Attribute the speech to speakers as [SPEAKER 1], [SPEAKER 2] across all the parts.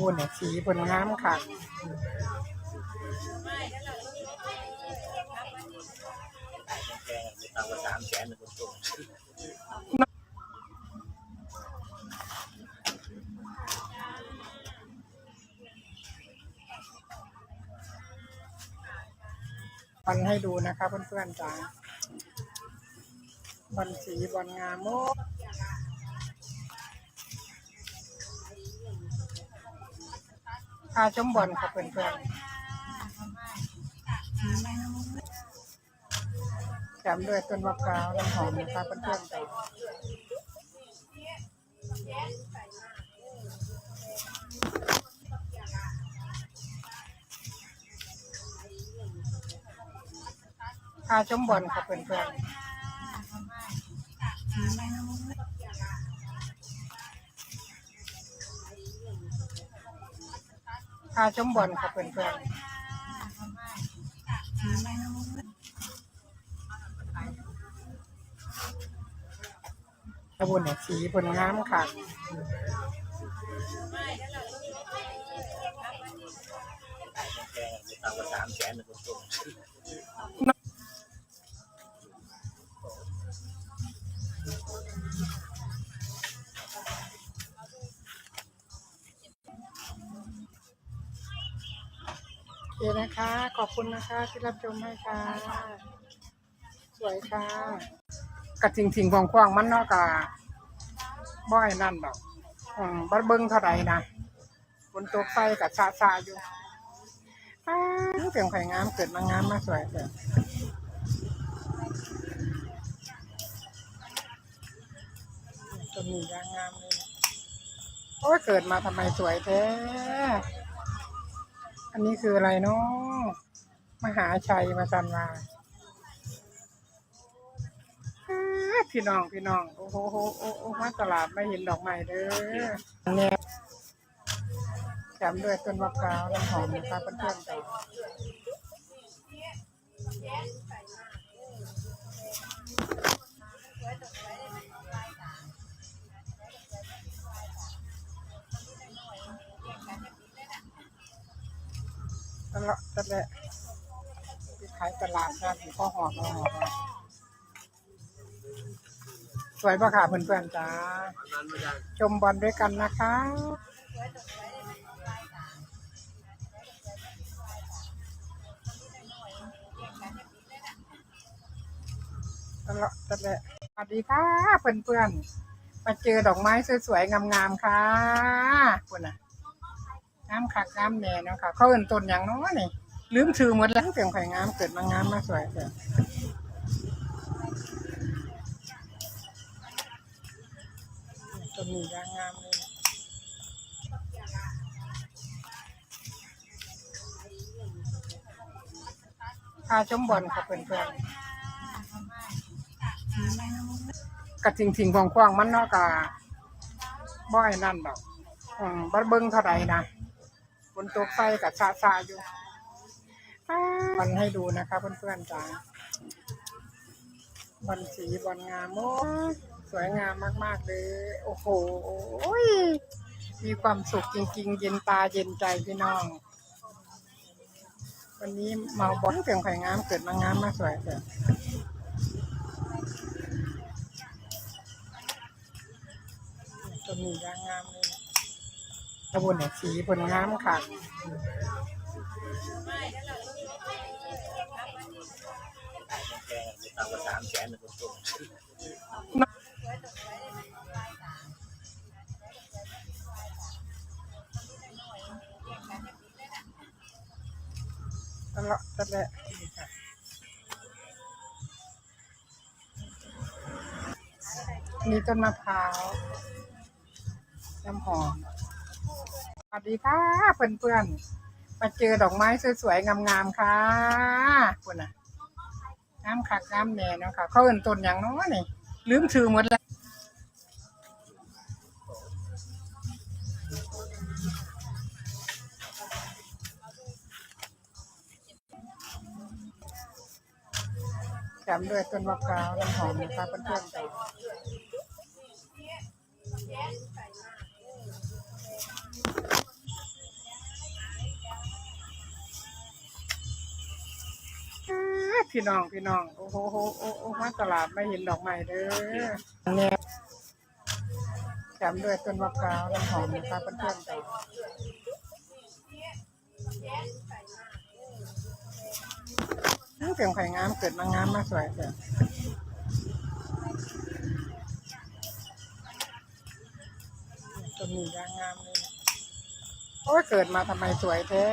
[SPEAKER 1] บุญเนี่ยสีบนงามค่ะ
[SPEAKER 2] แพงไม่ต่ำกว่าสามแสนหนึ่งคนตัว
[SPEAKER 1] วันให้ดูนะคะเพื่อนๆจ้าบอลสีบอลงามโมาชมบอลค่ะเพื่อนๆแถมด้วยต้นมะพร้าวน้ำหอมนะคะเพื่อนๆจ้าพาชมบอลค่ะเพื่อนๆาชมบอลค่ะเพื่อนๆขบวนเนี่ยสีบนงามค่ะ
[SPEAKER 2] แพงต่ำกว่าสามแสนหนึ่งคนตัว
[SPEAKER 1] เคนะคะ ขอบคุณนะคะที่รับชมให้ค่ะ สวยค่ะกระทิงทิงควงควงๆมันเนาะกะบ่อยนั่นดอกอืมบัดเบิ้งเท่าไหร่นะบนตัวไฟกับชาชาอยู่อ้าวเสียงไข่งามเกิดมางามมาสวยเกิดต้นนี้ยางงามเลยโอ้ยเกิดมาทำไมสวยแท้ อันนี้คืออะไรเนาะมหาชัยมาสันวาพี่น้องพี่น้อง โอ้โหโอ้โหโอ้โหมาตลาดไม่เห็นดอกไม้เด้อเนี่ยแถมด้วยต้นมะพร้าวน้ำหอมนะคะเพื่อนๆ จ้ะตลาดตลาดที่ขายตลาดนะที่พ่อหอมพ่อหอมสวยปะค่ะเพื่อนๆจ้าชมบอลด้วยกันนะคะตลอดตลอดสวัสดีค่ะเพื่อนๆมาเจอดอกไม้สวยๆงามๆค่ะคุณน่ะ งามคักงามแน่เนาะค่ะ เขาเอินต้นอย่างน้อยนี่ลืมชื่อหมดแล้วเสียงไข่งามเกิดมางามมาสวยเกิดต้นนี้ยางงามเลยพาชมบอลค่ะเพื่อนๆกระทิงทิงควงควงมันเนาะกะบ่อยนั่นดอกอืมบัดเบิ้งเท่าไหร่นะ นตัวไฟกับชาชาอยู่อ้าวบอลให้ดูนะคะเพื่อนๆจ้าบอลสีบอลงามโอ้ยสวยงามมาก ๆ เลย โอ้โหมีความสุขจริง ๆ เย็นตาเย็นใจพี่น้อง วันนี้เมาบอลเสียงไข่งามเกิดมางามมาสวยเกิดต้นนี้ยางงามเลย ขบวนเนี่ยสีบนงามค่ะ
[SPEAKER 2] แพงไม่ต่ำกว่าสามแสนหนึ่งคนต
[SPEAKER 1] ลอดตลอดนี่ค่ะมีต้นมะพร้าวน้ำหอม สวัสดีค่ะเพื่อนๆ มาเจอดอกไม้สวยๆงามๆค่ะคุณน่ะน้ำคักน้ำแน่เนาะค่ะเขาเอินต้นอย่างน้อยนี่ลืมชื่อหมดแล้วแถมด้วยต้นมะพร้าวน้ำหอมนะคะเพื่อนๆ พี่น้องพี่น้องโอ้โหโอ้โหโอ้มาตลาดไม่เห็นดอกไม้เด้อเนี่ยแถมด้วยต้นมะพร้าวน้ำหอมนะคะเพื่อนๆจ้ะน้ำเปลี่ยนไข่งามเกิดมางามมาสวยจ้ะต้นนี้ยางงามเลยโอ้เกิดมาทำไมสวยแท้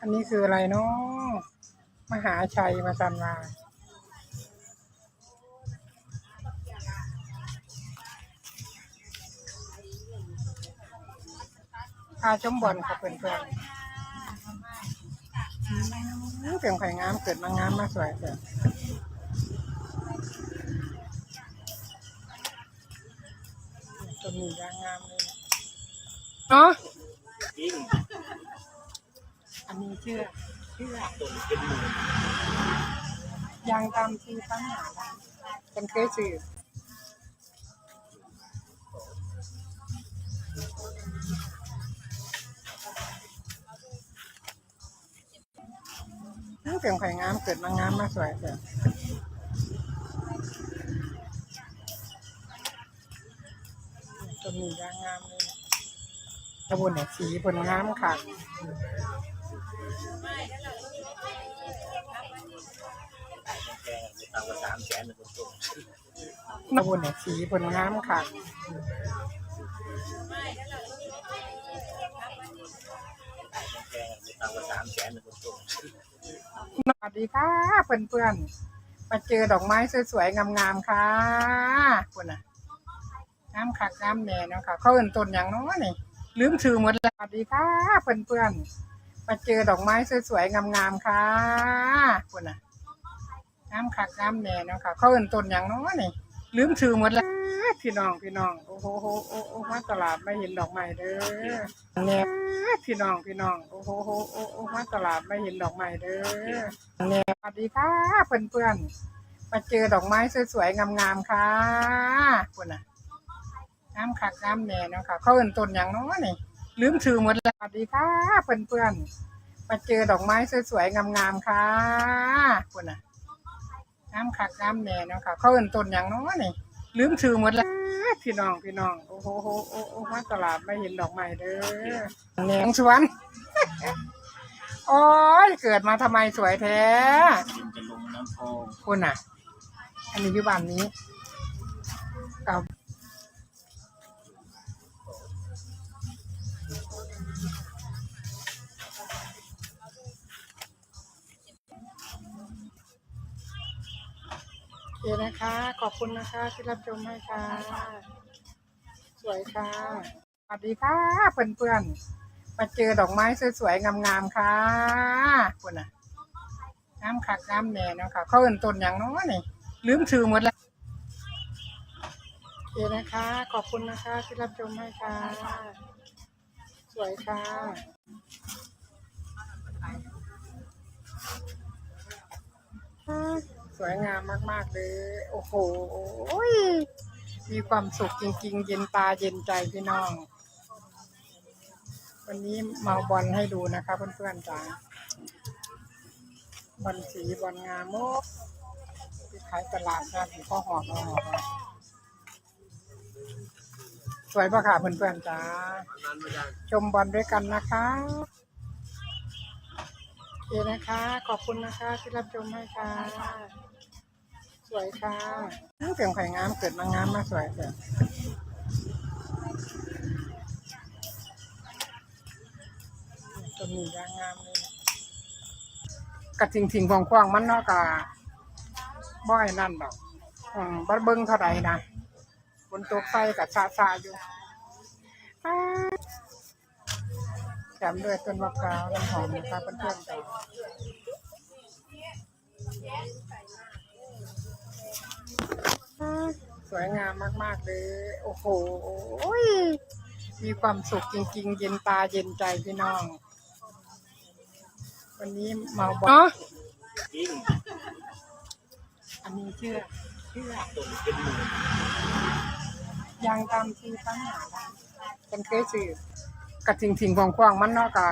[SPEAKER 1] อันนี้คืออะไรเนาะ มหาชัยมาสันวาพาชมบอลค่ะเพื่อนๆเปลี่ยนไข่งามเกิดมางามมาสวยจ้ะต้นนี้ยางงามเลยเนาะอันนี้เชื่อ เชื่อ
[SPEAKER 2] ตนเป็นหมื่น
[SPEAKER 1] ยางตามที่ตั้งหาได้เป็นเคยสื่อเปลี่ยนไข่งามเกิดมางามมาสวยจ้ะต้นนี้ยางงามเลยตะบนเนี่ยสีผลงามค่ะ
[SPEAKER 2] ต่ำกว่าสามแสนหนึ่งต้น
[SPEAKER 1] ตะบนเนี่ยสีผลงามค่ะ
[SPEAKER 2] แพงไม่ต่ำกว่าสามแสนหนึ่งต้น
[SPEAKER 1] สวัสดีค่ะเพื่อนๆ มาเจอดอกไม้สวยๆ งามๆ ค่ะคุณน่ะงามคักงามแน่เนาะค่ะ เขาเอินต้นอย่างน้อยนี่ ลืมชื่อหมดแล้วสวัสดีค่ะเพื่อนๆ มาเจอดอกไม้สวยๆงามๆค่ะคุณน่ะงามคักงามแน่เนาะค่ะเขาเอินต้นอย่างน้อยนี่ลืมชื่อหมดแล้วพี่น้องพี่น้องโอ้โหโอ้โหโอ้โหมาตลาดไม่เห็นดอกไม้เด้อเนี่ยพี่น้องพี่น้องโอ้โหโอ้โหโอ้โหมาตลาดไม่เห็นดอกไม้เด้อเนี่ยสวัสดีค่ะเพื่อนๆมาเจอดอกไม้สวยๆงามๆค่ะคุณน่ะงามคักงามแน่เนาะค่ะเขาเอินต้นอย่างน้อยนี่ ลืมชื่อหมดแล้วสวัสดีค่ะเพื่อนๆมาเจอดอกไม้สวยๆงามๆค่ะคุณน่ะงามคักงามแน่เนาะค่ะเขาเอินต้นอย่างเน้อยนี่ลืมชื่อหมดแล้วพี่น้องพี่น้องโอ้โหโอ้โหโอ้โหมาตลาดไม่เห็นดอกไม้เด้อแหนงสวนโอ้ยเกิดมาทำไมสวยแท้
[SPEAKER 2] มันจะลงน้ำพอง
[SPEAKER 1] คุณอะ อันนี้อยู่บ้านนี้ เคนะคะ ขอบคุณนะคะที่รับชมให้ค่ะ สวยค่ะ สวัสดีค่ะเพื่อนๆ มาเจอดอกไม้สวยๆ งามๆ ค่ะคุณน่ะงามคักงามแน่เนาะค่ะ เขาเอินต้นอย่างน้อยนี่ ลืมชื่อหมดแล้วโอเคนะคะ ขอบคุณนะคะที่รับชมให้ค่ะ สวยค่ะ สวยงามมาก ๆ เลย โอ้โห มีความสุขจริง ๆ เย็นตาเย็นใจพี่น้อง วันนี้เมาบอลให้ดูนะคะเพื่อนๆจ้าบอลสีบอลงามมกที่ขายตลาดนะถึงก็หอบมาหอบมสวยปะค่ะเพื่อนๆจ้าชมบอลด้วยกันนะคะ เคนะคะ ขอบคุณนะคะที่รับชมให้ค่ะ สวยค่ะน้ำเปลี่ยนไข่งามเกิดมางามมาสวยจ้ะต้นนี้ยางงามเลยนะกะทิงทิงๆควางๆมันเนาะกะบ่อยนั่นดอกอืมบัดเบิ้งเท่าใดนะบนตัวไฟกับซาซาอยู่ อ้าแถมด้วยต้นมะพร้าวน้ำหอมนะคะเพื่อนๆจ้ะสวยงามมากๆเลย โอ้โห มีความสุขจริง ๆ เย็นตาเย็นใจพี่น้อง วันนี้เมาบอล
[SPEAKER 2] ยิ่ง
[SPEAKER 1] อันนี้เชื่อเชื่อ
[SPEAKER 2] ต้นเป็นหมื่น
[SPEAKER 1] ยางตามที่ตั้งหาได้เป็นเคยสื่อ กระทิงทิงควงควางๆมันเนาะกะ